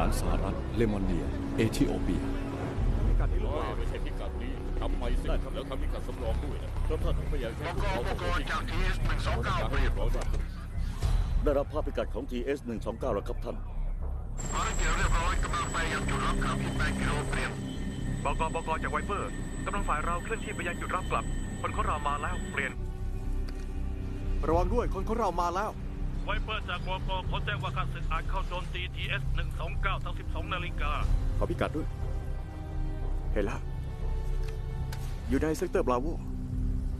ารสหรัฐ เลมอนเนีย เอธิโอเปีย ไม่ใช่พิกัดนี้ทำไปสิแล้วทำพิกัดสำรองด้วยนะเพราะถ้าไม่อยากให้เขาต้องไปที่เขาต้องการให้เรียบร้อยได้รับภาพพิกัดของ GS 129แล้วครับท่านบกบกจากไวเปอร์กำลังฝ่ายเราเคลื่อนที่ไปยังจุดรับกลับคนของเรามาแล้วเปลี่ยน ระวังด้วยคนของเรามาแล้ว ไวเปอร์จากบกเขาแจ้งว่าการศึกอาจเข้าโจมตี TS 129ทั้ง12 นาฬิกา ขอพิกัดด้วย เห็นแล้ว อยู่ในเซกเตอร์บราโว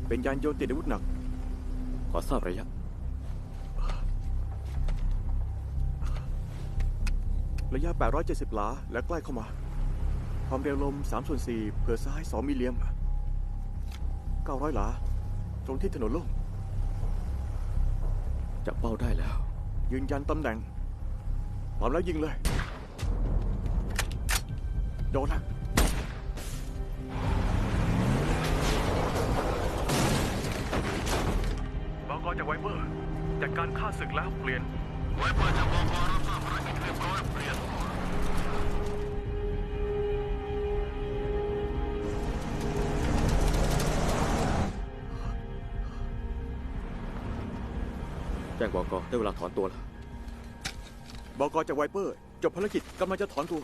เป็นยานยนต์ติดอาวุธหนัก ขอทราบระยะ ระยะ 870 หลา และใกล้เข้ามา ความเร็วลม3ส่วน4เผื่อซ้าย 2 มิลเลียม900 หลา ตรงที่ถนนโล่ง จับเป้าได้แล้ว ยืนยันตำแหน่งพร้อมแล้วยิงเลย โดนนะบกจากไวเปอร์ จากการฆ่าศึกแล้วเปลี่ยน แจ้งบอกได้เวลาถอนตัวแล้วบอกจากไวเปอร์ จบภารกิจกำลังจะถอนตัว